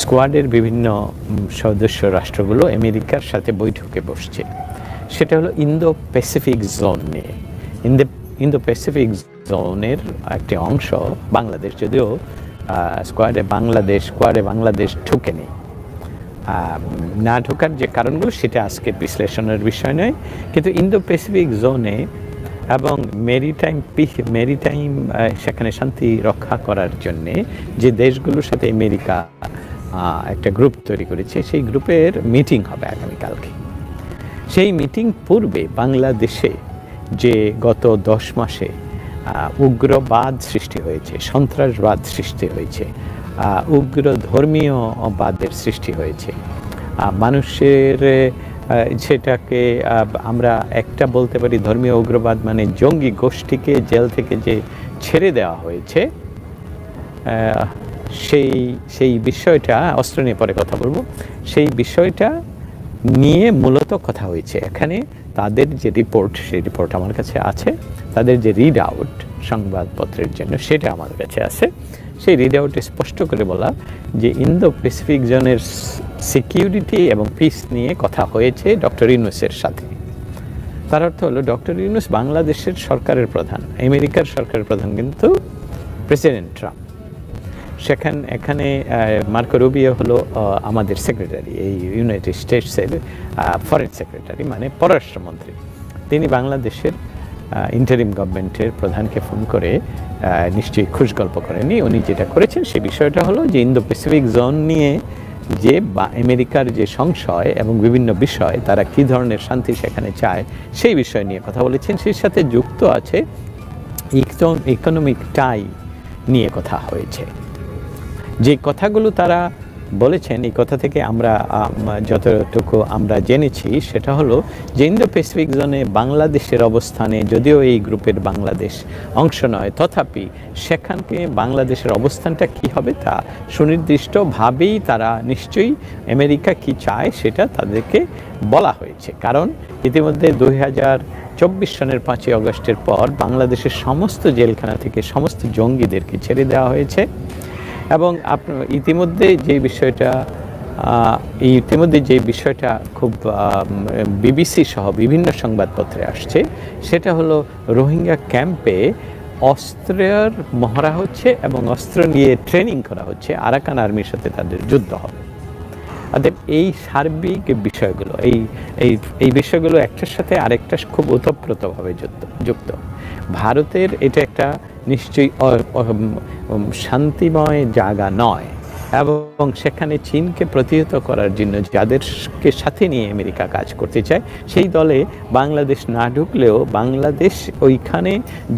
স্কোয়াডের বিভিন্ন সদস্য রাষ্ট্রগুলো আমেরিকার সাথে বৈঠকে বসছে। সেটা হলো ইন্দো প্যাসিফিক জোন নিয়ে। ইন্দো ইন্দো প্যাসিফিক জোনের একটি অংশ বাংলাদেশ, যদিও স্কোয়াডে বাংলাদেশ স্কোয়াডে বাংলাদেশ ঢুকেনি। না ঢোকার যে কারণগুলো, সেটা আজকে বিশ্লেষণের বিষয় নয়। কিন্তু ইন্দো প্যাসিফিক জোনে এবং মেরিটাইম মেরিটাইম সেখানে শান্তি রক্ষা করার জন্যে যে দেশগুলোর সাথে আমেরিকা একটা গ্রুপ তৈরি করেছে। সেই গ্রুপের মিটিং হবে আগামীকালকে। সেই মিটিং পূর্বে বাংলাদেশে যে গত দশ মাসে উগ্রবাদ সৃষ্টি হয়েছে, সন্ত্রাসবাদ সৃষ্টি হয়েছে উগ্র ধর্মীয় বাদের সৃষ্টি হয়েছে মানুষের সেটাকে আমরা একটা বলতে পারি ধর্মীয় উগ্রবাদ মানে জঙ্গি গোষ্ঠীকে জেল থেকে যে ছেড়ে দেওয়া হয়েছে সেই সেই বিষয়টা, অস্ত্র নিয়ে পরে কথা বলব। সেই বিষয়টা নিয়ে মূলত কথা হয়েছে। এখানে তাদের যে রিপোর্ট সেই রিপোর্ট আমার কাছে আছে। তাদের যে রিড আউট সংবাদপত্রের জন্য, সেটা আমার কাছে আছে। সেই রিড আউটে স্পষ্ট করে বলা যে ইন্দো প্যাসিফিক জোনের সিকিউরিটি এবং পিস নিয়ে কথা হয়েছে ডক্টর ইউনুসের সাথে। তার অর্থ হলো, ডক্টর ইউনুস বাংলাদেশের সরকারের প্রধান। আমেরিকার সরকারের প্রধান কিন্তু প্রেসিডেন্ট ট্রাম্প। সেখান, এখানে মার্কো রুবিও হলো আমাদের সেক্রেটারি এই ইউনাইটেড স্টেটসের ফরেন সেক্রেটারি মানে পররাষ্ট্রমন্ত্রী তিনি বাংলাদেশের ইন্টারিম গভর্নমেন্টের প্রধানকে ফোন করে নিশ্চয়ই খুশ গল্প করেনি উনি যেটা করেছেন সে বিষয়টা হলো যে ইন্দো প্যাসিফিক জোন নিয়ে যে বা, আমেরিকার যে সংশয় এবং বিভিন্ন বিষয়, তারা কী ধরনের শান্তি সেখানে চায় সেই বিষয় নিয়ে কথা বলেছেন। সেই সাথে যুক্ত আছে ইকোনমিক টাই নিয়ে কথা হয়েছে। যে কথাগুলো তারা বলেছেন, এই কথা থেকে আমরা যতটুকু আমরা জেনেছি, সেটা হলো যে ইন্দো প্যাসিফিক জোনে বাংলাদেশের অবস্থানে, যদিও এই গ্রুপের বাংলাদেশ অংশ নয়, তথাপি সেখানকে বাংলাদেশের অবস্থানটা কি হবে তা সুনির্দিষ্টভাবেই তারা নিশ্চয়ই আমেরিকা কি চায় সেটা তাদেরকে বলা হয়েছে। কারণ ইতিমধ্যে দুই হাজার চব্বিশ সনের পাঁচই আগস্টের পর বাংলাদেশের সমস্ত জেলখানা থেকে সমস্ত জঙ্গিদেরকে ছেড়ে দেওয়া হয়েছে। এবং আপনার ইতিমধ্যে যে বিষয়টা ইতিমধ্যে যে বিষয়টা খুব বিবিসি সহ বিভিন্ন সংবাদপত্রে আসছে, সেটা হলো রোহিঙ্গা ক্যাম্পে অস্ত্রের মহড়া হচ্ছে এবং অস্ত্র নিয়ে ট্রেনিং করা হচ্ছে, আরাকান আর্মির সাথে তাদের যুদ্ধ হবে। অতএব এই সার্বিক বিষয়গুলো, এই এই এই বিষয়গুলো একটার সাথে আরেকটা খুব ওতপ্রোতভাবে যুক্ত যুক্ত। ভারতের এটা একটা নিশ্চয়ই শান্তিময় জায়গা নয়। এবং সেখানে চীনকে প্রতিহত করার জন্য যাদেরকে সাথে নিয়ে আমেরিকা কাজ করতে চায়, সেই দলে বাংলাদেশ না ঢুকলেও বাংলাদেশ ওইখানে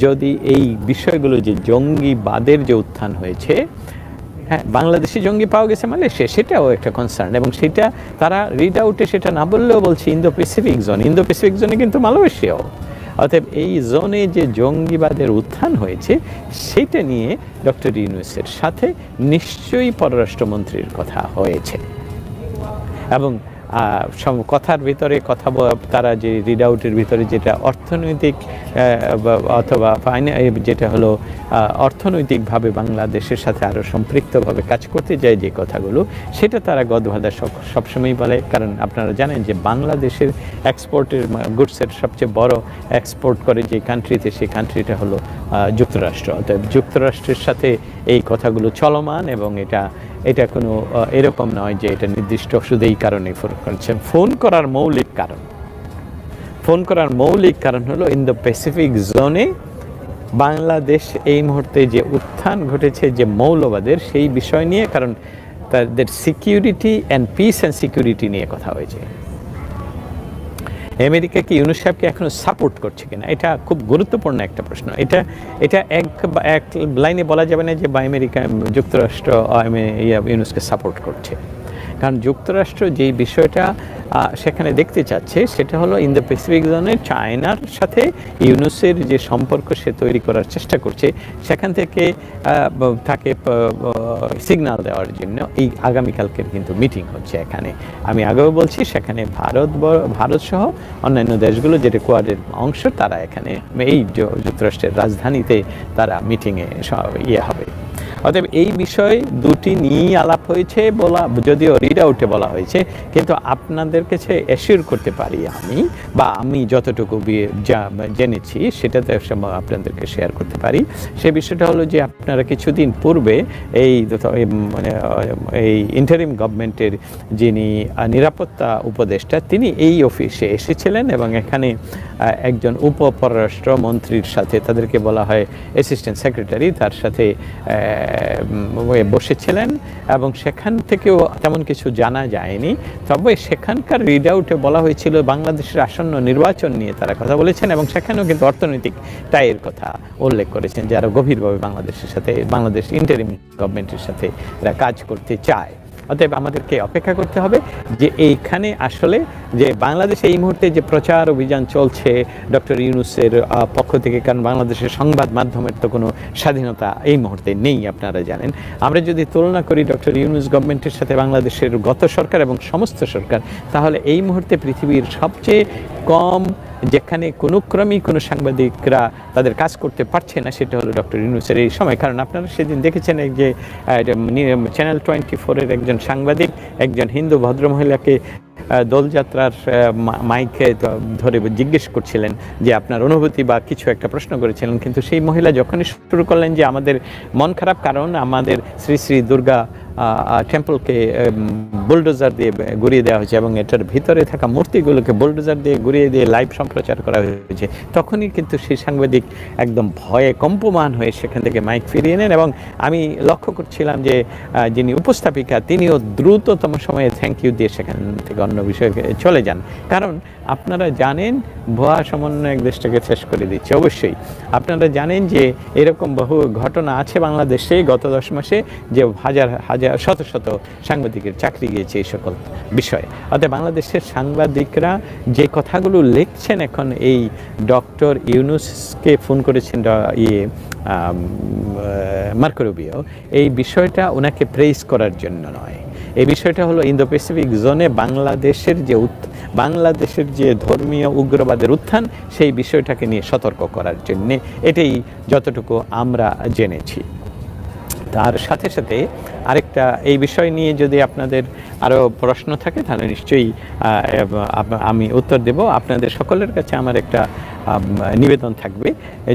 যদি এই বিষয়গুলো যে জঙ্গিবাদের যে উত্থান হয়েছে হ্যাঁ বাংলাদেশি জঙ্গি পাওয়া গেছে মালয়েশিয়া সেটাও একটা কনসার্ন এবং সেটা তারা রিড আউটে সেটা না বললেও বলছে Indo Pacific zone Indo Pacific জোনে কিন্তু মালয়েশিয়াও। অতএব এই জোনে যে জঙ্গিবাদের উত্থান হয়েছে, সেটা নিয়ে ডক্টর ইউনুসের সাথে নিশ্চয়ই পররাষ্ট্রমন্ত্রীর কথা হয়েছে। এবং কথার ভিতরে কথা তারা যে রিড আউটের ভিতরে যেটা অর্থনৈতিক অথবা যেটা হলো অর্থনৈতিকভাবে বাংলাদেশের সাথে আরও সম্পৃক্তভাবে কাজ করতে যায় যে কথাগুলো, সেটা তারা সব- সবসময়ই বলে। কারণ আপনারা জানেন যে বাংলাদেশের এক্সপোর্টের গুডসের সবচেয়ে বড় এক্সপোর্ট করে যে কান্ট্রিতে সেই কান্ট্রিটা হলো যুক্তরাষ্ট্র। অতএব যুক্তরাষ্ট্রের সাথে এই কথাগুলো চলমান এবং এটা এটা কোনো এরকম নয় যে এটা নির্দিষ্ট শুধু এই কারণে ফোন করছেন। ফোন করার মৌলিক কারণ। ফোন করার মৌলিক কারণ হলো ইন দ্য প্যাসিফিক জোনে বাংলাদেশ এই মুহূর্তে যে উত্থান ঘটেছে, যে মৌলবাদের, সেই বিষয় নিয়ে, কারণ তাদের security and peace and security নিয়ে কথা হয়েছে। আমেরিকা কি ইউনিসেফকে এখনও এখনও সাপোর্ট করছে কিনা? এটা খুব গুরুত্বপূর্ণ একটা প্রশ্ন। এটা এটা এক এক লাইনে বলা যাবে না যে, বা আমেরিকা যুক্তরাষ্ট্র ইউনুসকে সাপোর্ট করছে। কারণ যুক্তরাষ্ট্র যেই বিষয়টা সেখানে দেখতে চাচ্ছে, সেটা হলো ইন দ্য প্যাসিফিক জোনে চায়নার সাথে ইউনুসের যে সম্পর্ক সে তৈরি করার চেষ্টা করছে, সেখান থেকে তাকে সিগন্যাল দেওয়ার জন্য এই আগামীকালকের কিন্তু মিটিং হচ্ছে এখানে। আমি আগেও বলছি, সেখানে ভারত ভারত সহ অন্যান্য দেশগুলো যেটা কোয়াডের অংশ, তারা এখানে, এই যুক্তরাষ্ট্রের রাজধানীতে তারা মিটিংয়ে ইয়ে হবে। অতএব এই বিষয় দুটি নিয়েই আলাপ হয়েছে বলা, যদিও রিড আউটে বলা হয়েছে, কিন্তু আপনাদের কাছে অ্যাসিওর করতে পারি আমি, বা আমি যতটুকু যা জেনেছি, সেটাতে আপনাদেরকে শেয়ার করতে পারি। সে বিষয়টা হলো যে আপনারা কিছুদিন পূর্বে এই মানে এই ইন্টারিম গভর্নমেন্টের যিনি নিরাপত্তা উপদেষ্টা, তিনি এই অফিসে এসেছিলেন এবং এখানে একজন উপ পররাষ্ট্র মন্ত্রীর সাথে, তাদেরকে বলা হয় অ্যাসিস্ট্যান্ট সেক্রেটারি তার সাথে বসেছিলেন এবং সেখান থেকেও তেমন কিছু জানা যায়নি। তবে সেখানকার রিড আউটে বলা হয়েছিল বাংলাদেশের আসন্ন নির্বাচন নিয়ে তারা কথা বলেছেন এবং সেখানেও কিন্তু অর্থনৈতিক টাইয়ের কথা উল্লেখ করেছেন যারা গভীরভাবে বাংলাদেশের সাথে, বাংলাদেশ ইন্টারিম গভর্নমেন্টের সাথে এরা কাজ করতে চায়। অতএব আমাদেরকে অপেক্ষা করতে হবে যে এইখানে আসলে যে বাংলাদেশে এই মুহূর্তে যে প্রচার অভিযান চলছে, ডক্টর ইউনুসের পক্ষ থেকে, কারণ বাংলাদেশের সংবাদ মাধ্যমের তো কোনো স্বাধীনতা এই মুহূর্তে নেই, আপনারা জানেন। আমরা যদি তুলনা করি ডক্টর ইউনুস গভর্নমেন্টের সাথে বাংলাদেশের গত সরকার এবং সমস্ত সরকার, তাহলে এই মুহূর্তে পৃথিবীর সবচেয়ে কম যেখানে কোনো ক্রমেই কোনো সাংবাদিকরা তাদের কাজ করতে পারছে না, সেটা হলো ডক্টর ইউনুসের এই সময়। কারণ আপনারা সেদিন দেখেছেন যে চ্যানেল টোয়েন্টি ফোরের একজন সাংবাদিক, একজন হিন্দু ভদ্রমহিলাকে দোলযাত্রার মাইকে ধরে জিজ্ঞেস করছিলেন যে আপনার অনুভূতি বা কিছু একটা প্রশ্ন করেছিলেন। কিন্তু সেই মহিলা যখনই শুরু করলেন যে আমাদের মন খারাপ, কারণ আমাদের শ্রী শ্রী দুর্গা টেম্পলকে বুলডোজার দিয়ে ঘুরিয়ে দেওয়া হয়েছে এবং এটার ভিতরে থাকা মূর্তিগুলোকে বুলডোজার দিয়ে ঘুরিয়ে দিয়ে লাইভ সম্প্রচার করা হয়েছে। তখনই কিন্তু সেই সাংবাদিক একদম ভয়ে কম্পমান হয়ে সেখান থেকে মাইক ফিরিয়ে নেন এবং আমি লক্ষ্য করছিলাম যে যিনি উপস্থাপিকা তিনিও দ্রুততম সময়ে থ্যাংক ইউ দিয়ে সেখান থেকে অন্য বিষয়ে চলে যান। কারণ আপনারা জানেন, ভুয়া সমন্বয়ক দেশটাকে শেষ করে দিচ্ছে, অবশ্যই। আপনারা জানেন যে এরকম বহু ঘটনা আছে বাংলাদেশে গত দশ মাসে যে হাজার হাজার, শত শত সাংবাদিকের চাকরি গিয়েছে এই সকল বিষয়ে। অর্থাৎ বাংলাদেশের সাংবাদিকরা যে কথাগুলো লিখছেন এখন এই ডক্টর ইউনুসকে ফোন করেছেন ইয়ে মার্কোরুবিও এই বিষয়টা ওনাকে প্রেস করার জন্য নয়। এই বিষয়টা হলো ইন্দো প্যাসিফিক জোনে বাংলাদেশের যে বাংলাদেশের যে ধর্মীয় উগ্রবাদের উত্থান, সেই বিষয়টাকে নিয়ে সতর্ক করার জন্যে এটাই যতটুকু আমরা জেনেছি। তার সাথে সাথে আরেকটা, এই বিষয় নিয়ে যদি আপনাদের আরও প্রশ্ন থাকে, তাহলে নিশ্চয়ই আমি উত্তর দেব। আপনাদের সকলের কাছে আমার একটা নিবেদন থাকবে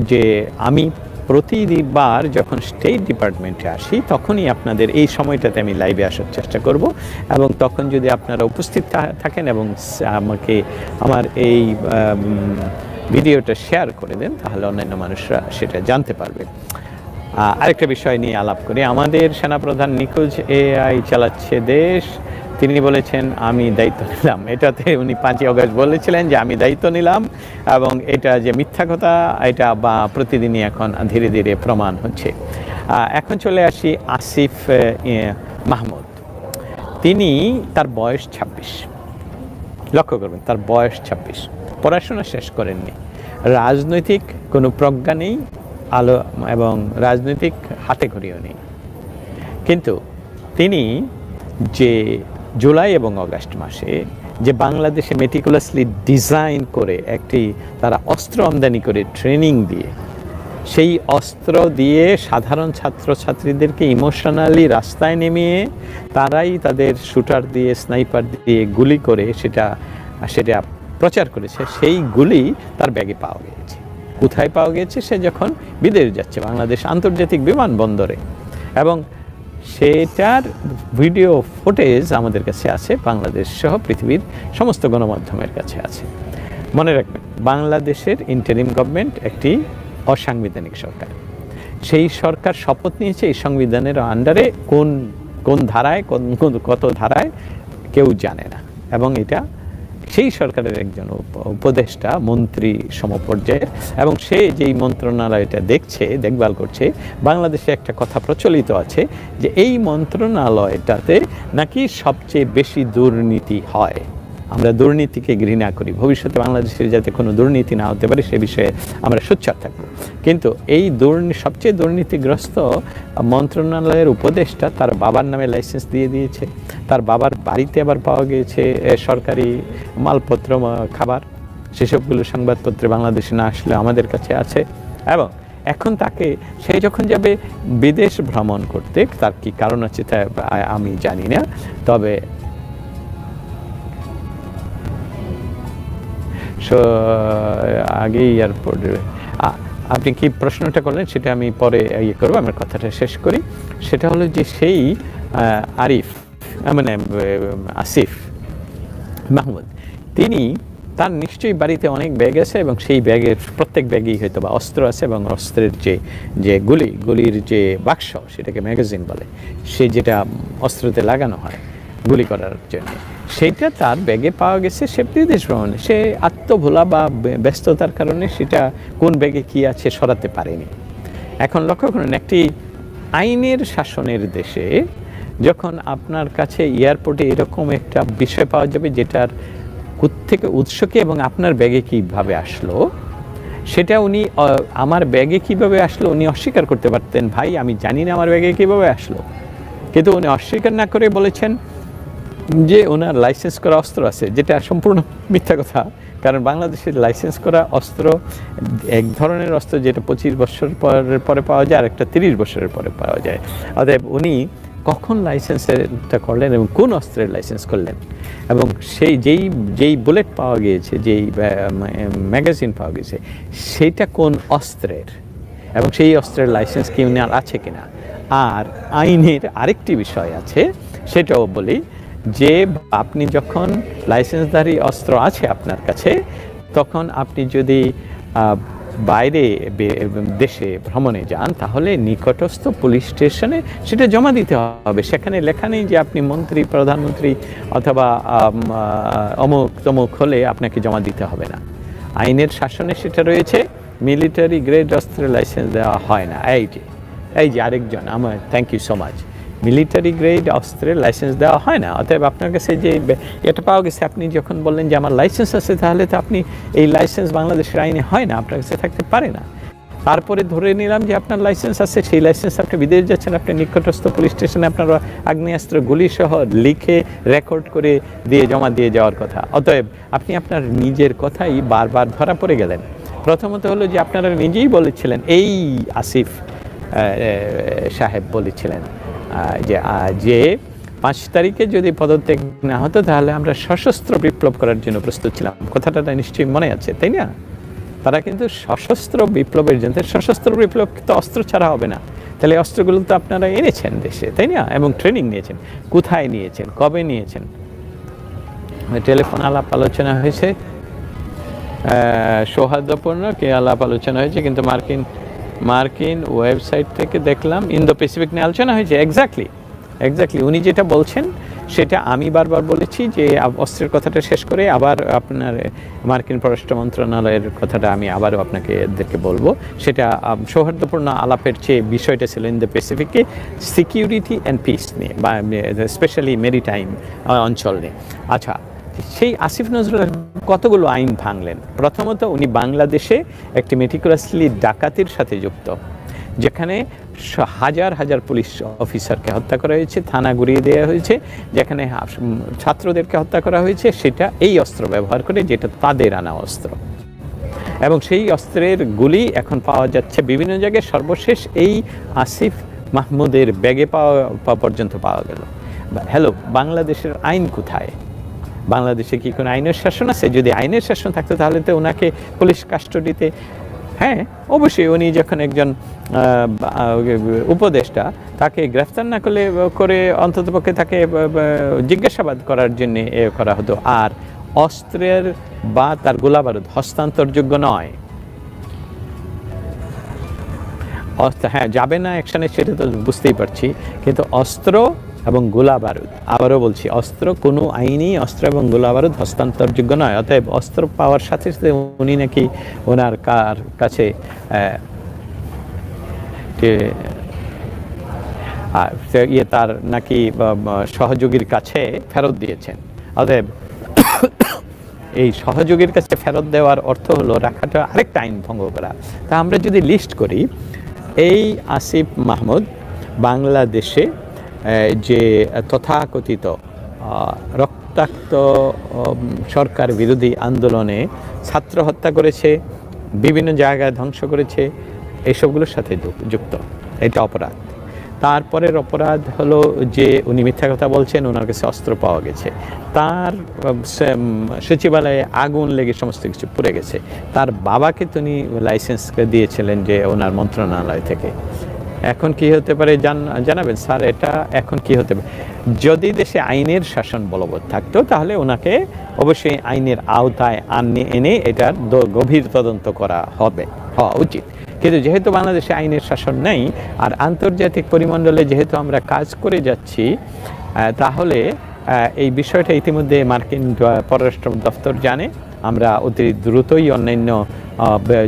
যে আমি প্রতিবার যখন স্টেট ডিপার্টমেন্টে আসি, তখনই আপনাদের এই সময়টাতে আমি লাইভে আসার চেষ্টা করব এবং তখন যদি আপনারা উপস্থিত থাকেন এবং আমাকে আমার এই ভিডিওটা শেয়ার করে দেন, তাহলে অন্যান্য মানুষরা সেটা জানতে পারবে। আরেকটা বিষয় নিয়ে আলাপ করি। আমাদের সেনাপ্রধান নিখোঁজ এআই চালাচ্ছে দেশ। তিনি বলেছেন, আমি দায়িত্ব নিলাম। এটাতে উনি পাঁচই অগস্ট বলেছিলেন যে, আমি দায়িত্ব নিলাম এবং এটা যে মিথ্যা কথা, এটা বা প্রতিদিনই এখন ধীরে ধীরে প্রমাণ হচ্ছে। এখন চলে আসি আসিফ মাহমুদ। তিনি তার বয়স ছাব্বিশ। লক্ষ্য করবেন, তার বয়স ছাব্বিশ। পড়াশোনা শেষ করেননি। রাজনৈতিক কোনো প্রজ্ঞা নেই, আলো এবং রাজনৈতিক হাতে ঘড়িও নেই। কিন্তু তিনি যে জুলাই এবং অগাস্ট মাসে যে বাংলাদেশে মেটিকুলাসলি ডিজাইন করে একটি তারা অস্ত্র আমদানি করে ট্রেনিং দিয়ে, সেই অস্ত্র দিয়ে সাধারণ ছাত্রছাত্রীদেরকে ইমোশনালি রাস্তায় নেমিয়ে তারাই তাদের শুটার দিয়ে স্নাইপার দিয়ে গুলি করে সেটা সেটা প্রচার করেছে। সেই গুলি তার ব্যাগে পাওয়া গিয়েছে। কোথায় পাওয়া গিয়েছে? সে যখন বিদেশ যাচ্ছে, বাংলাদেশ আন্তর্জাতিক বিমানবন্দরে। এবং সেটার ভিডিও ফুটেজ আমাদের কাছে আছে, বাংলাদেশ সহ পৃথিবীর সমস্ত গণমাধ্যমের কাছে আছে। মনে রাখবেন, বাংলাদেশের ইন্টারিম গভর্নমেন্ট একটি অসাংবিধানিক সরকার। সেই সরকার শপথ নিয়েছে এই সংবিধানের আন্ডারে কোন কোন ধারায় কোন, কত ধারায় কেউ জানে না। এবং এটা সেই সরকারের একজন উপ- উপদেষ্টা, মন্ত্রী সমপর্যায়ের, এবং সে যেই মন্ত্রণালয়টা দেখছে, দেখভাল করছে, বাংলাদেশে একটা কথা প্রচলিত আছে যে এই মন্ত্রণালয়টাতে নাকি সবচেয়ে বেশি দুর্নীতি হয়। আমরা দুর্নীতিকে ঘৃণা করি। ভবিষ্যতে বাংলাদেশের যাতে কোনো দুর্নীতি না হতে পারে, সে বিষয়ে আমরা সোচ্চার থাকব। কিন্তু এই দুর্নীতি সবচেয়ে দুর্নীতিগ্রস্ত মন্ত্রণালয়ের উপদেষ্টা তার বাবার নামে লাইসেন্স দিয়ে দিয়েছে। তার বাবার বাড়িতে আবার পাওয়া গিয়েছে সরকারি মালপত্র খাবার। সেসবগুলো সংবাদপত্রে বাংলাদেশে না আসলে আমাদের কাছে আছে। এবং এখন তাকে, সে যখন যাবে বিদেশ ভ্রমণ করতে, তার কি কারণ আছে তা আমি জানি না। তবে আগেই এয়ারপোর্টে আপনি কি প্রশ্নটা করলেন সেটা আমি পরে ইয়ে করব, আমার কথাটা শেষ করি। সেটা হলো যে সেই আরিফ মানে আসিফ মাহমুদ, তিনি তার নিশ্চয়ই বাড়িতে অনেক ব্যাগ আছে এবং সেই ব্যাগের প্রত্যেক ব্যাগেই হয়তো বা অস্ত্র আছে এবং অস্ত্রের যে যে গুলি, গুলির যে বাক্স, সেটাকে ম্যাগাজিন বলে। সে যেটা অস্ত্রতে লাগানো হয় গুলি করার জন্য। সেইটা তার ব্যাগে পাওয়া গেছে সে বিদেশ ভ্রমণে সে আত্মভোলা বা ব্যস্ততার কারণে সেটা কোন ব্যাগে কি আছে সরাতে পারেনি। এখন লক্ষ্য করুন, একটি আইনের শাসনের দেশে যখন আপনার কাছে এয়ারপোর্টে এরকম একটা বিষয় পাওয়া যাবে যেটার থেকে উৎস কি এবং আপনার ব্যাগে কীভাবে আসলো, সেটা উনি আমার ব্যাগে কীভাবে আসলো উনি অস্বীকার করতে পারতেন, ভাই, আমি জানি না আমার ব্যাগে কীভাবে আসলো। কিন্তু উনি অস্বীকার না করে বলেছেন যে ওনার লাইসেন্স করা অস্ত্র আছে, যেটা সম্পূর্ণ মিথ্যা কথা, কারণ বাংলাদেশের লাইসেন্স করা অস্ত্র, এক ধরনের অস্ত্র যেটা পঁচিশ বছর পরের পরে পাওয়া যায় আর একটা তিরিশ বছরের পরে পাওয়া যায়। অতএব উনি কখন লাইসেন্সেরটা করলেন এবং কোন অস্ত্রের লাইসেন্স করলেন? এবং সেই যেই যেই বুলেট পাওয়া গিয়েছে, যেই ম্যাগাজিন পাওয়া গিয়েছে সেইটা কোন অস্ত্রের? এবং সেই অস্ত্রের লাইসেন্স কি উনি আর আছে কিনা? আর আইনের আরেকটি বিষয় আছে, সেটাও বলি। যে আপনি যখন লাইসেন্সধারী অস্ত্র আছে আপনার কাছে, তখন আপনি যদি বাইরে দেশে ভ্রমণে যান, তাহলে নিকটস্থ পুলিশ স্টেশনে সেটা জমা দিতে হবে। সেখানে লেখা নেই যে আপনি মন্ত্রী, প্রধানমন্ত্রী অথবা অমুক তমুক হলে আপনাকে জমা দিতে হবে না। আইনের শাসনে সেটা রয়েছে, মিলিটারি গ্রেড অস্ত্রের লাইসেন্স দেওয়া হয় না। এই যে এই যে আরেকজন, আমার thank you so much military grade অস্ত্রের লাইসেন্স দেওয়া হয় না। অতএব আপনার কাছে যে এটা পাওয়া গেছে, আপনি যখন বললেন যে আমার লাইসেন্স আছে, তাহলে তো আপনি এই লাইসেন্স বাংলাদেশের আইনে হয় না, আপনার কাছে থাকতে পারে না। তারপরে ধরে নিলাম যে আপনার লাইসেন্স আছে, সেই লাইসেন্স আপনি বিদেশ যাচ্ছেন, আপনি নিকটস্থ পুলিশ স্টেশনে আপনার আগ্নেয়াস্ত্র গুলি সহ লিখে রেকর্ড করে দিয়ে জমা দিয়ে যাওয়ার কথা। অতএব আপনি আপনার নিজের কথাই বারবার ধরা পড়ে গেলেন। প্রথমত হলো যে আপনারা নিজেই বলেছিলেন, এই আসিফ সাহেব বলেছিলেন যে যে পাঁচ তারিখে যদি পদত্যাগ না হতো, তাহলে আমরা সশস্ত্র বিপ্লব করার জন্য প্রস্তুত ছিলাম। কথাটা নিশ্চয়ই মনে আছে, তাই না? তারা কিন্তু সশস্ত্র বিপ্লবের জন্য, সশস্ত্র বিপ্লব তো অস্ত্র ছাড়া হবে না। তাহলে অস্ত্রগুলো তো আপনারা এনেছেন দেশে, তাই না? এবং ট্রেনিং নিয়েছেন। কোথায় নিয়েছেন? কবে নিয়েছেন? টেলিফোন আলাপ আলোচনা হয়েছে। সৌহার্দ্যপূর্ণ, কি আলাপ আলোচনা হয়েছে, কিন্তু মার্কিন মার্কিন ওয়েবসাইট থেকে দেখলাম ইন্দো প্যাসিফিক নিয়ে আলোচনা হয়েছে। এক্স্যাক্টলি এক্স্যাক্টলি উনি যেটা বলছেন, সেটা আমি বারবার বলেছি যে অস্ত্রের কথাটা শেষ করে আবার আপনার মার্কিন পররাষ্ট্র মন্ত্রণালয়ের কথাটা আমি আবারও আপনাকে এদেরকে বলব। সেটা সৌহার্দ্যপূর্ণ আলাপের চেয়ে বিষয়টা ছিল ইন দ্য প্যাসিফিকে সিকিউরিটি অ্যান্ড পিস নিয়ে বা স্পেশালি মেরিটাইম অঞ্চল নিয়ে। আচ্ছা সেই আসিফ নজরুল কতগুলো আইন ভাঙলেন? প্রথমত উনি বাংলাদেশে একটি মেটিকুলাসলি ডাকাতির সাথে যুক্ত, যেখানে হাজার হাজার পুলিশ অফিসারকে হত্যা করা হয়েছে, থানা গুড়িয়ে দেওয়া হয়েছে, যেখানে ছাত্রদেরকে হত্যা করা হয়েছে, সেটা এই অস্ত্র ব্যবহার করে যেটা তাদের আনা অস্ত্র। এবং সেই অস্ত্রের গুলি এখন পাওয়া যাচ্ছে বিভিন্ন জায়গায়, সর্বশেষ এই আসিফ মাহমুদের ব্যাগে পাওয়া পর্যন্ত পাওয়া গেল। হ্যালো, বাংলাদেশের আইন কোথায়? বাংলাদেশে কি কোনো আইনের শাসন আছে? যদি আইনের শাসন থাকতো তাহলে তো ওনাকে পুলিশ কাস্টডিতে হ্যাঁ অবশ্যই উনি যখন একজন উপদেষ্টা, তাকে গ্রেফতার না করলে, করে অন্ততপক্ষে তাকে জিজ্ঞাসাবাদ করার জন্য এ করা হতো। আর অস্ত্রের বা তার গোলাবারুদ হস্তান্তরযোগ্য নয়। অস্ত্র হ্যাঁ যাবে না অ্যাকশনে সেটা তো বুঝতেই পারছি। কিন্তু অস্ত্র এবং গোলা বারুদ আবারও বলছি, অস্ত্র কোনো আইনি অস্ত্র এবং গোলা বারুদ হস্তান্তরযোগ্য নয়, অতএব অস্ত্র পাওয়ার সাথে সাথে উনি নাকি ওনার কার কাছে ইয়ে তার নাকি সহযোগীর কাছে ফেরত দিয়েছেন। অতএব এই সহযোগীর কাছে ফেরত দেওয়ার অর্থ হলো রাখাটা আরেকটা আইন ভঙ্গ করা। তা আমরা যদি লিস্ট করি, এই আসিফ মাহমুদ বাংলাদেশে যে তথাকথিত রক্তাক্ত সরকার বিরোধী আন্দোলনে ছাত্র হত্যা করেছে, বিভিন্ন জায়গায় ধ্বংস করেছে এইসবগুলোর সাথে যুক্ত। এটা অপরাধ। তারপরের অপরাধ হলো যে উনি মিথ্যা কথা বলছেন ওনার কাছে অস্ত্র পাওয়া গেছে। তার সচিবালয়ে আগুন লেগে সমস্ত কিছু পুড়ে গেছে। তার বাবাকে তিনি লাইসেন্স দিয়েছিলেন যে ওনার মন্ত্রণালয় থেকে। এখন কি হতে পারে জান- জানাবেন? স্যার, এটা এখন কি হতে পারে? যদি দেশে আইনের শাসন বলবৎ থাকতো, তাহলে ওনাকে অবশ্যই আইনের আওতায় আনে, এনে এটার গভীর তদন্ত করা হবে, হওয়া উচিত। কিন্তু যেহেতু বাংলাদেশে আইনের শাসন নেই, আর আন্তর্জাতিক পরিমণ্ডলে যেহেতু আমরা কাজ করে যাচ্ছি তাহলে এই বিষয়টা ইতিমধ্যে মার্কিন পররাষ্ট্র দপ্তর জানে। আমরা অতি দ্রুতই অন্যান্য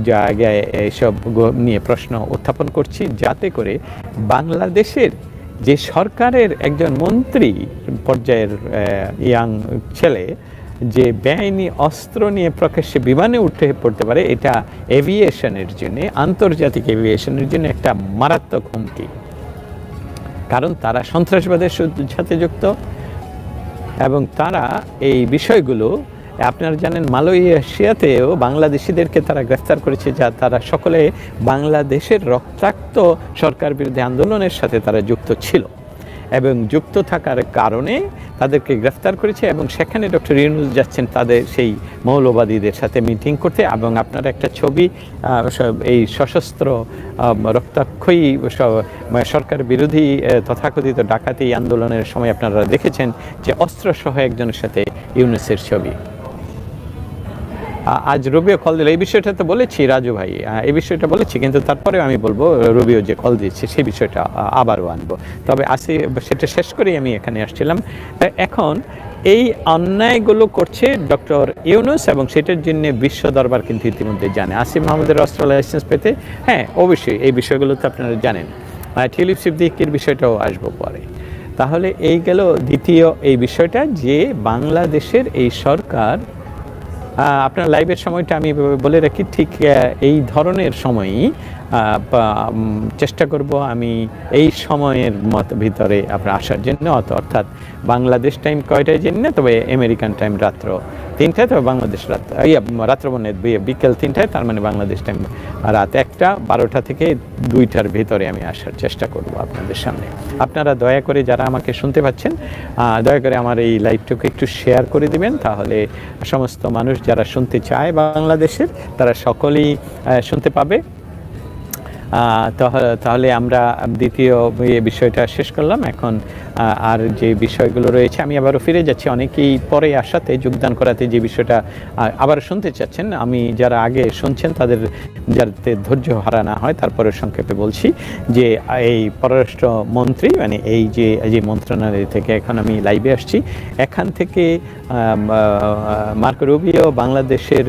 জায়গায় এইসব গ- নিয়ে প্রশ্ন উত্থাপন করছি যাতে করে বাংলাদেশের যে সরকারের একজন মন্ত্রী পর্যায়ের ইয়াং ছেলে যে বেআইনি অস্ত্র নিয়ে প্রকাশ্যে বিমানে উঠে পড়তে পারে, এটা এভিয়েশনের জন্য, আন্তর্জাতিক এভিয়েশনের জন্য একটা মারাত্মক হুমকি। কারণ তারা সন্ত্রাসবাদের সাথে যুক্ত এবং তারা এই বিষয়গুলো আপনারা জানেন মালয়েশিয়াতেও বাংলাদেশিদেরকে তারা গ্রেফতার করেছে, যা তারা সকলে বাংলাদেশের রক্তাক্ত সরকার বিরোধী আন্দোলনের সাথে তারা যুক্ত ছিল এবং যুক্ত থাকার কারণে তাদেরকে গ্রেফতার করেছে এবং সেখানে ডক্টর ইউনুস যাচ্ছেন তাদের সেই মৌলবাদীদের সাথে মিটিং করতে এবং আপনারা একটা ছবি এই সশস্ত্র রক্তাক্ষয়ী সরকার বিরোধী তথাকথিত ডাকাতি আন্দোলনের সময় আপনারা দেখেছেন যে অস্ত্রসহ একজনের সাথে ইউনুসের ছবি। আজ রবিও কল দিল এই বিষয়টা তো বলেছি, রাজু ভাই এই বিষয়টা বলেছি, কিন্তু তারপরেও আমি বলব রবিও যে কল দিয়েছে সেই বিষয়টা আবারও আনব। তবে আসি, সেটা শেষ করেই আমি এখানে আসছিলাম। এখন এই অন্যায়গুলো করছে ডক্টর ইউনুস এবং সেটার জন্য বিশ্ব দরবার কিন্তু ইতিমধ্যে জানে। আসিফ মাহমুদের অস্ত্র লাইসেন্স পেতে হ্যাঁ অবশ্যই এই বিষয়গুলো তো আপনারা জানেন। টিউলিপ সিদ্দিকের বিষয়টাও আসব পরে। তাহলে এই গেল দ্বিতীয় এই বিষয়টা, যে বাংলাদেশের এই সরকার আপনার লাইভের সময়টা আমি বলে রাখি ঠিক এই ধরনের সময়ই চেষ্টা করব আমি এই সময়ের মত ভিতরে আপনার আসার জন্য, অত অর্থাৎ বাংলাদেশ টাইম কয়টায় জানি না, তবে আমেরিকান টাইম রাত্র তিনটায়, তবে বাংলাদেশ রাত রাত্র মানে বিকেল তিনটায়, তার মানে বাংলাদেশ টাইম রাত একটা, বারোটা থেকে দুইটার ভিতরে আমি আসার চেষ্টা করব আপনাদের সামনে। আপনারা দয়া করে যারা আমাকে শুনতে পাচ্ছেন দয়া করে আমার এই লাইভটুকু একটু শেয়ার করে দিবেন, তাহলে সমস্ত মানুষ যারা শুনতে চায় বাংলাদেশের, তারা সকলেই শুনতে পাবে। তাহলে আমরা দ্বিতীয় বিষয়টা শেষ করলাম। এখন আর যে বিষয়গুলো রয়েছে, আমি আবারও ফিরে যাচ্ছি। অনেকেই পরে আসাতে যোগদান করাতে যে বিষয়টা আবার শুনতে চাচ্ছেন, আমি যারা আগে শুনছেন, তাদের যাতে ধৈর্য হারা না হয়, তারপরে সংক্ষেপে বলছি যে, এই পররাষ্ট্র মন্ত্রী মানে এই যে যে মন্ত্রণালয় থেকে এখন আমি লাইভে আসছি, এখান থেকে মার্ক রুবিও বাংলাদেশের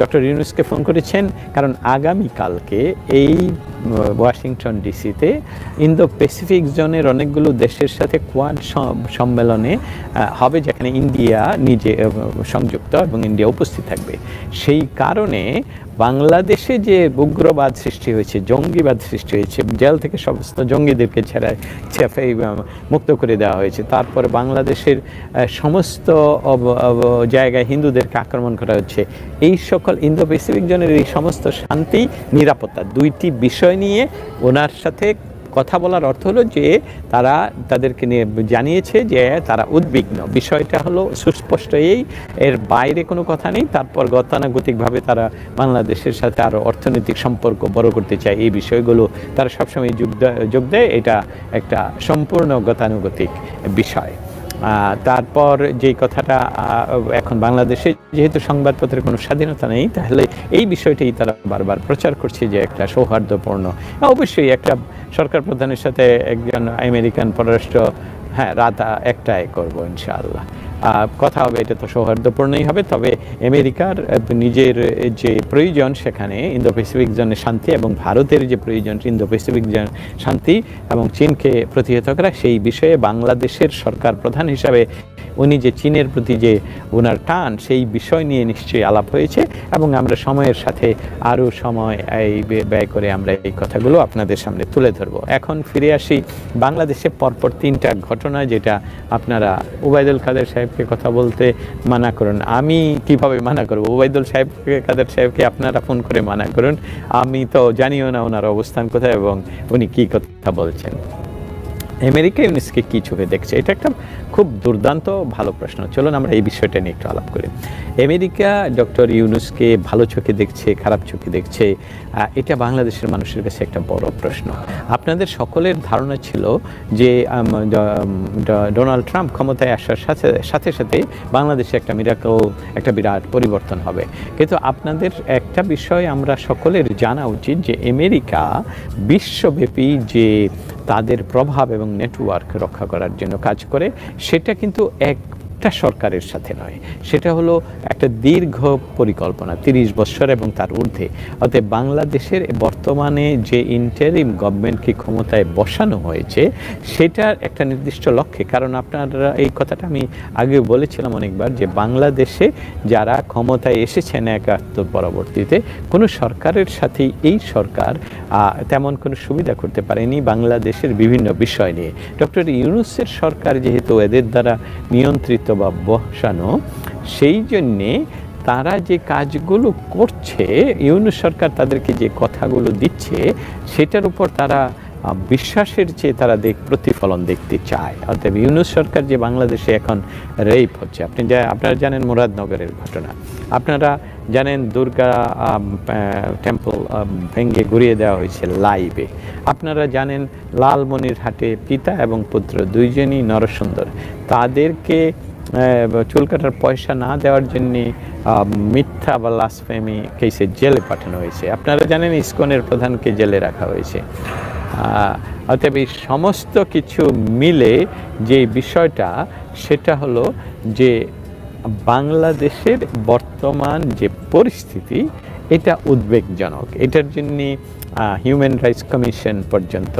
ডক্টর ইউনুসকে ফোন করেছেন কারণ আগামীকালকে এই ওয়াশিংটন ডিসিতে ইন্দো প্যাসিফিক জোনের অনেকগুলো দেশের সাথে কোয়াড সম্মেলনে হবে যেখানে ইন্ডিয়া নিজে সংযুক্ত এবং ইন্ডিয়া উপস্থিত থাকবে। সেই কারণে বাংলাদেশে যে উগ্রবাদ সৃষ্টি হয়েছে, জঙ্গিবাদ সৃষ্টি হয়েছে, জেল থেকে সমস্ত জঙ্গিদেরকে ছেড়ে ছেফে মুক্ত করে দেওয়া হয়েছে। তারপর বাংলাদেশের সমস্ত জায়গায় হিন্দুদেরকে আক্রমণ করা হচ্ছে। এই সকল ইন্দো প্যাসিফিক জনের এই সমস্ত শান্তি, নিরাপত্তা, দুইটি বিষয় নিয়ে ওনার সাথে কথা বলার অর্থ হলো যে তারা তাদেরকে নিয়ে জানিয়েছে যে তারা উদ্বিগ্ন। বিষয়টা হলো সুস্পষ্ট এই, এর বাইরে কোনো কথা নেই। তারপর গতানুগতিকভাবে তারা বাংলাদেশের সাথে আরও অর্থনৈতিক সম্পর্ক বড় করতে চায়। এই বিষয়গুলো তারা সবসময় যোগ দেয়- যোগ দেয়। এটা একটা সম্পূর্ণ গতানুগতিক বিষয়। তারপর যেই কথাটা এখন বাংলাদেশে যেহেতু সংবাদপত্রের কোনো স্বাধীনতা নেই, তাহলে এই বিষয়টাই তারা বারবার প্রচার করছে যে একটা সৌহার্দ্যপূর্ণ। অবশ্যই একটা সরকার প্রধানের সাথে একজন আমেরিকান পররাষ্ট্র হ্যাঁ রাত একটাই করব, ইনশাআল্লাহ। কথা হবে, এটা তো সৌহার্দ্যপূর্ণই হবে। তবে আমেরিকার নিজের যে প্রয়োজন সেখানে ইন্দো প্যাসিফিক জোনের শান্তি এবং ভারতের যে প্রয়োজন ইন্দো প্যাসিফিক জন শান্তি এবং চীনকে প্রতিহত করা সেই বিষয়ে বাংলাদেশের সরকার প্রধান হিসাবে উনি যে চীনের প্রতি যে ওনার টান, সেই বিষয় নিয়ে নিশ্চয়ই আলাপ হয়েছে এবং আমরা সময়ের সাথে আরও সময় এই ব্যয় করে আমরা এই কথাগুলো আপনাদের সামনে তুলে ধরব। এখন ফিরে আসি বাংলাদেশে পরপর তিনটা ঘটনা যেটা আপনারা উবায়দুল কাদের সাহেব সাহেবকে কথা বলতে মানা করুন। আমি কীভাবে মানা করব? ওবায়দুল সাহেবকে কাদের সাহেবকে আপনারা ফোন করে মানা করুন। আমি তো জানিও না ওনার অবস্থান কোথায় এবং উনি কি কথা বলছেন। আমেরিকা ইউনিসকে কী চোখে দেখছে? এটা একটা খুব দুর্দান্ত, ভালো প্রশ্ন। চলুন আমরা এই বিষয়টা নিয়ে একটু আলাপ করি। আমেরিকা ডক্টর ইউনুসকে ভালো চোখে দেখছে, খারাপ চোখে দেখছে। এটা বাংলাদেশের মানুষের কাছে একটা বড় প্রশ্ন। আপনাদের সকলের ধারণা ছিল যে ডোনাল্ড ট্রাম্প ক্ষমতায় আসার সাথে সাথে সাথে বাংলাদেশে একটা মিরাকল একটা বিরাট পরিবর্তন হবে। কিন্তু আপনাদের একটা বিষয় আমরা সকলের জানা উচিত যে, আমেরিকা বিশ্বব্যাপী যে তাদের প্রভাব এবং নেটওয়ার্ক রক্ষা করার জন্য কাজ করে, সেটা কিন্তু একটা সরকারের সাথে নয়, সেটা হলো একটা দীর্ঘ পরিকল্পনা, তিরিশ বছর এবং তার ঊর্ধ্বে। অতএব বাংলাদেশের বর্তমানে যে ইন্টারিম গভর্নমেন্টকে ক্ষমতায় বসানো হয়েছে, সেটার একটা নির্দিষ্ট লক্ষ্যে। কারণ আপনারা এই কথাটা আমি আগেও বলেছিলাম অনেকবার যে বাংলাদেশে যারা ক্ষমতায় এসেছেন একাত্তর পরবর্তীতে, কোনো সরকারের সাথেই এই সরকার তেমন কোনো সুবিধা করতে পারেনি বাংলাদেশের বিভিন্ন বিষয় নিয়ে। ডক্টর ইউনুসের সরকার যেহেতু এদের দ্বারা নিয়ন্ত্রিত বা বসানো সেই জন্যে তারা যে কাজগুলো করছে, ইউনুস সরকার তাদেরকে যে কথাগুলো দিচ্ছে, সেটার উপর তারা বিশ্বাসের চেয়ে তারা দেখ, প্রতিফলন দেখতে চায়। অর্থাৎ ইউনুস সরকার যে বাংলাদেশে এখন রেপ হচ্ছে, আপনি যা, আপনারা জানেন মুরাদনগরের ঘটনা। আপনারা জানেন দুর্গা টেম্পল ভেঙ্গে ঘুরিয়ে দেওয়া হয়েছে লাইভে আপনারা জানেন লালমনিরহাটে পিতা এবং পুত্র দুইজনই নরসুন্দর। তাদেরকে চুল কাটার পয়সা না দেওয়ার জন্যে মিথ্যা বা লাসফেমি কেসে জেলে পাঠানো হয়েছে। আপনারা জানেন ইসকনের প্রধানকে জেলে রাখা হয়েছে। অতএব এই সমস্ত কিছু মিলে যে বিষয়টা, সেটা হলো যে বাংলাদেশের বর্তমান যে পরিস্থিতি, এটা উদ্বেগজনক। এটার জন্যে হিউম্যান রাইটস কমিশন পর্যন্ত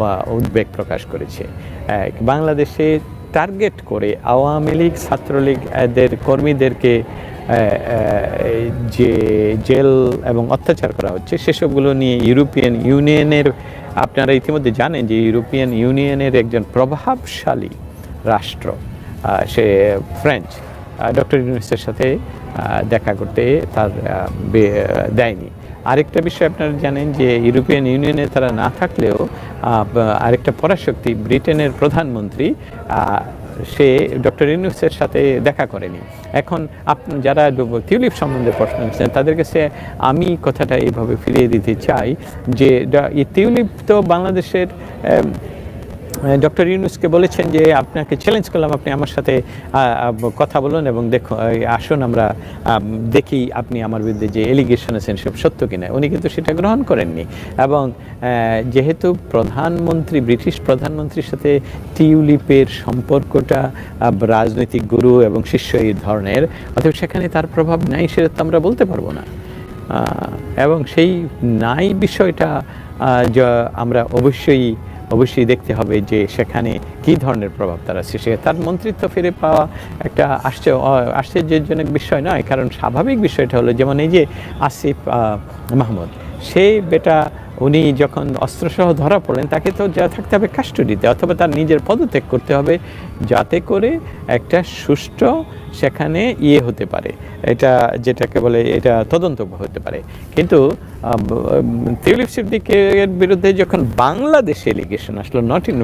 বা উদ্বেগ প্রকাশ করেছে। বাংলাদেশে টার্গেট করে আওয়ামী লীগ, ছাত্রলীগ এদের কর্মীদেরকে যে জেল এবং অত্যাচার করা হচ্ছে, সেসবগুলো নিয়ে ইউরোপিয়ান ইউনিয়নের, আপনারা ইতিমধ্যে জানেন যে ইউরোপিয়ান ইউনিয়নের একজন প্রভাবশালী রাষ্ট্র সে ফ্রেঞ্চ। ডক্টর ইউনুসের সাথে দেখা করতে তার দেয়নি। আরেকটা বিষয় আপনারা জানেন যে ইউরোপিয়ান ইউনিয়নে তারা না থাকলেও আরেকটা পরাশক্তি ব্রিটেনের প্রধানমন্ত্রী সে ডক্টর ইউনুসের সাথে দেখা করেনি। এখন যারা টিউলিপ সম্বন্ধে প্রশ্ন করছেন, তাদের কাছে আমি কথাটা এইভাবে ফিরিয়ে দিতে চাই যে টিউলিপ তো বাংলাদেশের ডক্টর ইউনুসকে বলেছেন যে, আপনাকে চ্যালেঞ্জ করলাম, আপনি আমার সাথে কথা বলুন এবং দেখো আসুন আমরা দেখি আপনি আমার বিরুদ্ধে যে এলিগেশন আছেন সব সত্য কিনা। উনি কিন্তু সেটা গ্রহণ করেননি। এবং যেহেতু প্রধানমন্ত্রী, ব্রিটিশ প্রধানমন্ত্রীর সাথে টিউলিপের সম্পর্কটা রাজনৈতিক গুরু এবং শিষ্য এই ধরনের, অতএব সেখানে তার প্রভাব নাই, সেটা তো আমরা বলতে পারব না। এবং সেই নাই বিষয়টা আমরা অবশ্যই অবশ্যই দেখতে হবে যে সেখানে কি ধরনের প্রভাব তারা সৃষ্টি তার মন্ত্রিত্ব ফিরে পাওয়া একটা আশ্চর্য, আশ্চর্যজনক বিষয় নয়, কারণ স্বাভাবিক বিষয়টা হলো যেমন এই যে আসিফ মাহমুদ সেই বেটা, উনি যখন অস্ত্রসহ ধরা পড়লেন, তাকে তো যা থাকতে হবে কাস্টডিতে, অথবা তার নিজের পদত্যাগ করতে হবে, যাতে করে একটা সুষ্ঠু সেখানে ইয়ে হতে পারে। এটা যেটাকে বলে, এটা তদন্ত হতে পারে। কিন্তু তিউলিপ সিদ্দিকের বিরুদ্ধে যখন বাংলাদেশে এলিগেশন আসলো নট ইন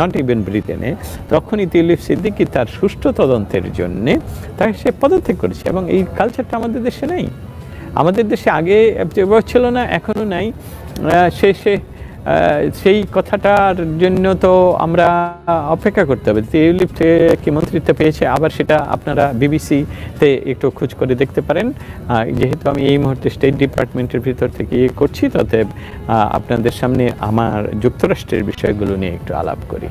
নট ইভেন ব্রিটেনে তখনই তিউলিপ সিদ্দিকি তার সুষ্ঠু তদন্তের জন্যে তাকে সে পদত্যাগ করেছে। এবং এই কালচারটা আমাদের দেশে নেই। আমাদের দেশে আগে ছিল না এখনও নাই। সে সে সেই কথাটার জন্য তো আমরা অপেক্ষা করতে হবে। টিউলিপ কি মন্ত্রিত্ব পেয়েছে আবার সেটা আপনারা বিবিসিতে একটু খোঁজ করে দেখতে পারেন। যেহেতু আমি এই মুহূর্তে স্টেট ডিপার্টমেন্টের ভিতর থেকে ইয়ে করছি আহ, আপনাদের সামনে আমার যুক্তরাষ্ট্রের বিষয়গুলো নিয়ে একটু আলাপ করি।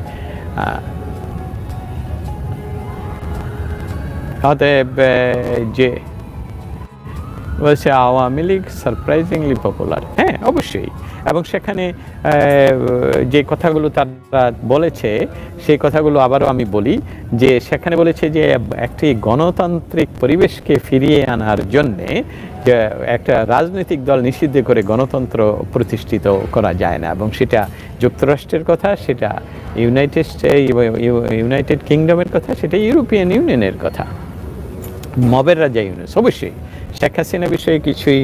অতএব যে বলছে আওয়ামী লীগ সারপ্রাইজিংলি পপুলার হ্যাঁ অবশ্যই। এবং সেখানে যে কথাগুলো তারা বলেছে, সেই কথাগুলো আবারও আমি বলি, যে সেখানে বলেছে যে একটি গণতান্ত্রিক পরিবেশকে ফিরিয়ে আনার জন্যে যে একটা রাজনৈতিক দল নিষিদ্ধ করে গণতন্ত্র প্রতিষ্ঠিত করা যায় না। এবং সেটা যুক্তরাষ্ট্রের কথা, সেটা ইউনাইটেড ইউনাইটেড কিংডমের কথা, সেটা ইউরোপিয়ান ইউনিয়নের কথা। মবের রাজা ইউনুস, অবশ্যই। শেখ হাসিনা বিষয়ে কিছুই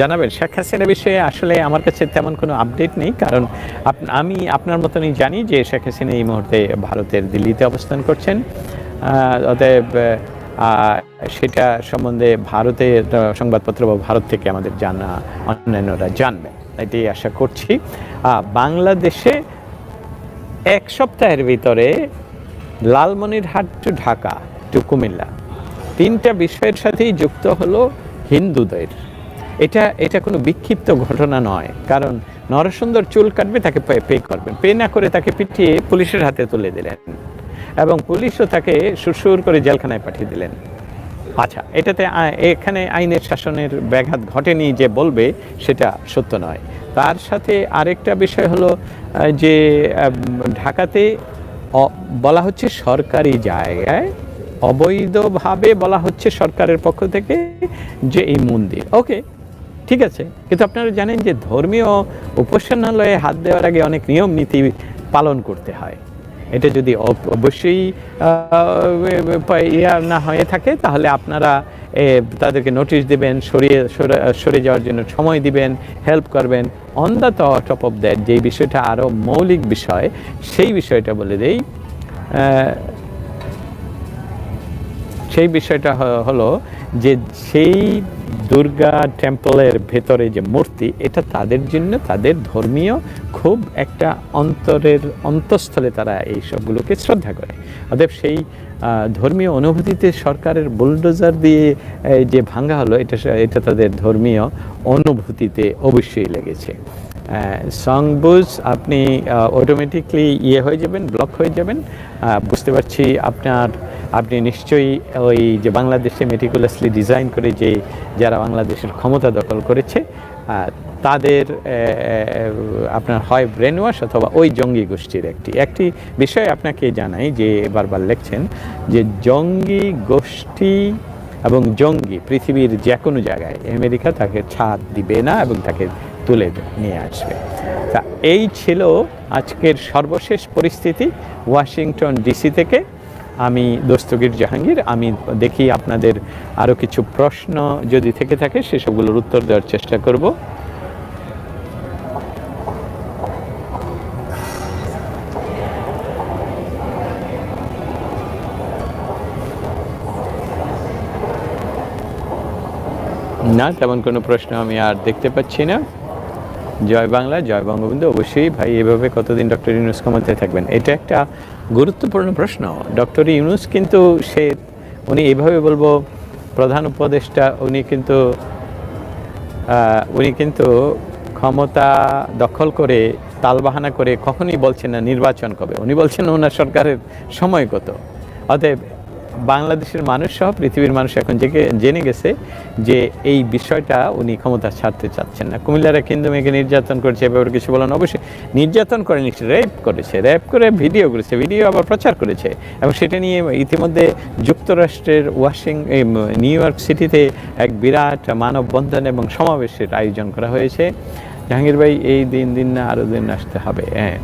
জানাবেন? শেখ হাসিনা বিষয়ে আসলে আমার কাছে তেমন কোনো আপডেট নেই, কারণ আমি আপনার মতনই জানি যে শেখ হাসিনা এই মুহূর্তে ভারতের দিল্লিতে অবস্থান করছেন। অতএব সেটা সম্বন্ধে ভারতের সংবাদপত্র বা ভারত থেকে আমাদের জানা, অন্যান্যরা জানবেন। এটাই আশা করছি। বাংলাদেশে এক সপ্তাহের ভিতরে লালমনিরহাট টু ঢাকা টু কুমিল্লা। তিনটা বিষয়ের সাথেই যুক্ত হলো হিন্দুদের। এটা এটা কোনো বিক্ষিপ্ত ঘটনা নয়, কারণ নরসুন্দর চুল কাটবে, তাকে পে করবেন। পে না করে তাকে পিটিয়ে পুলিশের হাতে তুলে দিলেন। এবং পুলিশও তাকে সুরসুর করে জেলখানায় পাঠিয়ে দিলেন। আচ্ছা এটাতে এখানে আইনের শাসনের ব্যাঘাত ঘটেনি যে বলবে, সেটা সত্য নয়। তার সাথে আরেকটা বিষয় হলো যে ঢাকাতে বলা হচ্ছে সরকারি জায়গায় অবৈধভাবে বলা হচ্ছে সরকারের পক্ষ থেকে যে এই মন্দির। ওকে, ঠিক আছে। কিন্তু আপনারা জানেন যে ধর্মীয় উপাসনালয়ে হাত দেওয়ার আগে অনেক নিয়ম নীতি পালন করতে হয়। এটা যদি অব- অবশ্যই ইয়া না হয়ে থাকে, তাহলে আপনারা তাদেরকে নোটিশ দিবেন, সরিয়ে, সরে- যাওয়ার জন্য সময় দিবেন হেল্প করবেন। On the top of that যেই বিষয়টা আরও মৌলিক বিষয়, সেই বিষয়টা বলে দেই। সেই বিষয়টা হলো যে সেই দুর্গা টেম্পলের ভেতরে যে মূর্তি, এটা তাদের জন্য, তাদের ধর্মীয় খুব একটা অন্তরের অন্তঃস্থলে তারা এই সবগুলোকে শ্রদ্ধা করে। অতএব সেই ধর্মীয় অনুভূতিতে সরকারের বুলডোজার দিয়ে যে ভাঙ্গা হলো, এটা এটা তাদের ধর্মীয় অনুভূতিতে অবশ্যই লেগেছে। সংবুজ, আপনি অটোমেটিকলি ইয়ে হয়ে যাবেন ব্লক হয়ে যাবেন। বুঝতে পারছি আপনার আপনি নিশ্চয়ই ওই যে বাংলাদেশে মেটিকুলাসলি ডিজাইন করে যে যারা বাংলাদেশের ক্ষমতা দখল করেছে তাদের আপনার হয় ব্রেন ওয়াশ অথবা ওই জঙ্গি গোষ্ঠীর একটি। একটি বিষয় আপনাকে জানাই যে বারবার লিখছেন যে জঙ্গি গোষ্ঠী এবং জঙ্গি পৃথিবীর যে কোনো জায়গায় আমেরিকা তাকে ছাদ দিবে না এবং তাকে তুলে নিয়ে আসবে। তা এই ছিল আজকের সর্বশেষ পরিস্থিতি, ওয়াশিংটন ডিসি থেকে। আমি দস্তগীর জাহাঙ্গীর, আমি দেখি আপনাদের আরও কিছু প্রশ্ন যদি থেকে থাকে সেসবগুলোর উত্তর দেওয়ার চেষ্টা করব। না, তেমন কোনো প্রশ্ন আমি আর দেখতে পাচ্ছি না। জয় বাংলা, জয় বঙ্গবন্ধু। অবশ্যই ভাই, এভাবে কতদিন ডক্টর ইউনুস ক্ষমতায় থাকবেন? এটা একটা গুরুত্বপূর্ণ প্রশ্ন। ডক্টর ইউনুস কিন্তু সে, উনি এভাবে বলব, প্রধান উপদেষ্টা, উনি কিন্তু উনি কিন্তু ক্ষমতা দখল করে, তালবাহানা করে কখনই বলছেন না নির্বাচন কবে। উনি বলছেন ওনার সরকারের সময় কত। অতএব বাংলাদেশের মানুষ সহ পৃথিবীর মানুষ এখন জেনে গেছে যে এই বিষয়টা উনি ক্ষমতা ছাড়তে চাচ্ছেন না। কুমিল্লারা কিন্তু মেয়েকে নির্যাতন করেছে এভাবে কিছু বলেন অবশ্যই। নির্যাতন করে করেনি রেপ করেছে র্যাপ করে ভিডিও করেছে, ভিডিও আবার প্রচার করেছে। এবং সেটা নিয়ে ইতিমধ্যে যুক্তরাষ্ট্রের ওয়াশিং নিউ ইয়র্ক সিটিতে এক বিরাট মানববন্ধন এবং সমাবেশের আয়োজন করা হয়েছে। জাহাঙ্গীর ভাই, এই দিন দিন না আরও দিন আসতে হবে। হ্যাঁ।